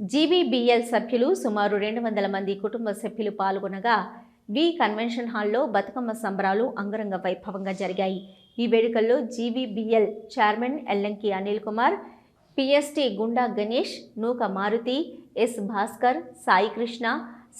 జీవీబీఎల్ సభ్యులు సుమారు రెండు వందల మంది కుటుంబ సభ్యులు పాల్గొనగా వి కన్వెన్షన్ హాల్లో బతుకమ్మ సంబరాలు అంగరంగ వైభవంగా జరిగాయి. ఈ వేడుకల్లో GVBL chairman Ellanki Anil Kumar PST Gunda Ganesh Nooka Maruthi S Bhaskar Sai Krishna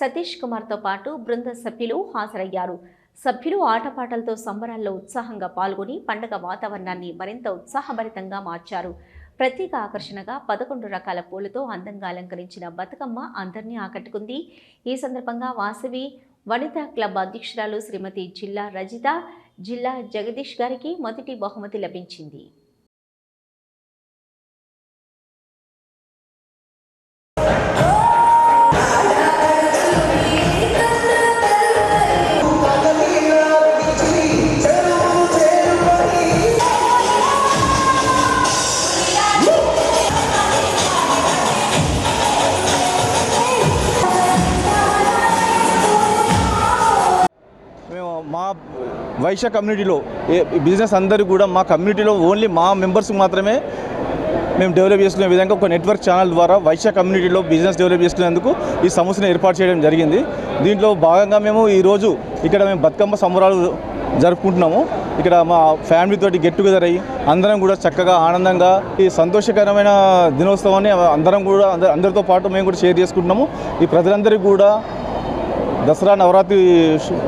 Satish కుమార్తో పాటు బృంద సభ్యులు హాజరయ్యారు. సభ్యులు ఆటపాటలతో సంబరాల్లో ఉత్సాహంగా పాల్గొని పండగ వాతావరణాన్ని మరింత ఉత్సాహభరితంగా మార్చారు. ప్రత్యేక ఆకర్షణగా పదకొండు రకాల పూలతో అందంగా అలంకరించిన బతుకమ్మ అందరినీ ఆకట్టుకుంది. ఈ సందర్భంగా వాసవి వనితా క్లబ్ అధ్యక్షురాలు శ్రీమతి జిల్లా రజిత జిల్లా జగదీష్ గారికి మొదటి బహుమతి లభించింది. మా వైశ్య కమ్యూనిటీలో బిజినెస్ అందరూ కూడా మా కమ్యూనిటీలో ఓన్లీ మా మెంబర్స్ మాత్రమే మేము డెవలప్ చేసుకునే విధంగా ఒక నెట్వర్క్ ఛానల్ ద్వారా వైశ్య కమ్యూనిటీలో బిజినెస్ డెవలప్ చేసుకునేందుకు ఈ సంస్థను ఏర్పాటు చేయడం జరిగింది. దీంట్లో భాగంగా మేము ఈరోజు ఇక్కడ మేము బతుకమ్మ సంబరాలు జరుపుకుంటున్నాము. ఇక్కడ మా ఫ్యామిలీతో గెట్ టుగెదర్ అయ్యి అందరం కూడా చక్కగా ఆనందంగా ఈ సంతోషకరమైన దినోత్సవాన్ని అందరం కూడా అందరితో పాటు మేము కూడా షేర్ చేసుకుంటున్నాము. ఈ ప్రజలందరికీ కూడా దసరా నవరాత్రి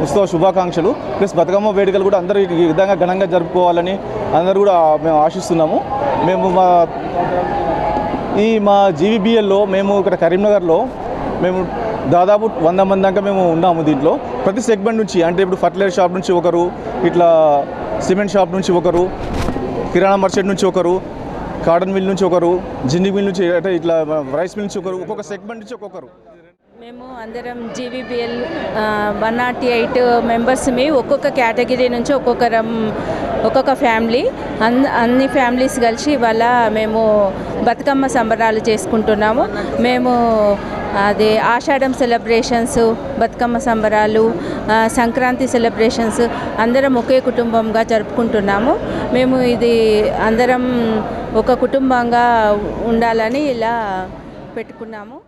ఉత్సవ శుభాకాంక్షలు. ప్లస్ బతుకమ్మ వేడుకలు కూడా అందరూ ఈ విధంగా ఘనంగా జరుపుకోవాలని అందరూ కూడా మేము ఆశిస్తున్నాము. మేము మా ఈ మా జీవీబీఎల్లో మేము ఇక్కడ కరీంనగర్లో మేము దాదాపు వంద మంది దాకా మేము ఉన్నాము దీంట్లో. ప్రతి సెగ్మెంట్ నుంచి అంటే ఇప్పుడు ఫర్టిలైజర్ షాప్ నుంచి ఒకరు ఇట్లా సిమెంట్ షాప్ నుంచి ఒకరు కిరాణా మర్చెంట్ నుంచి ఒకరు కాటన్ మిల్ నుంచి ఒకరు జిండి మిల్ నుంచి అంటే ఇట్లా రైస్ మిల్ నుంచి ఒకరు ఒక్కొక్క సెగ్మెంట్ నుంచి ఒక్కొక్కరు. మేము అందరం జీవీబీఎల్ వన్ నాట్ ఎయిట్ మెంబర్స్మి ఒక్కొక్క కేటగిరీ నుంచి ఒక్కొక్కరం ఒక్కొక్క ఫ్యామిలీ అన్ అన్ని ఫ్యామిలీస్ కలిసి ఇవాళ మేము బతుకమ్మ సంబరాలు చేసుకుంటున్నాము. మేము అది ఆషాఢం సెలబ్రేషన్స్ బతుకమ్మ సంబరాలు సంక్రాంతి సెలబ్రేషన్స్ అందరం ఒకే కుటుంబంగా జరుపుకుంటున్నాము. మేము ఇది అందరం ఒక కుటుంబంగా ఉండాలని ఇలా పెట్టుకున్నాము.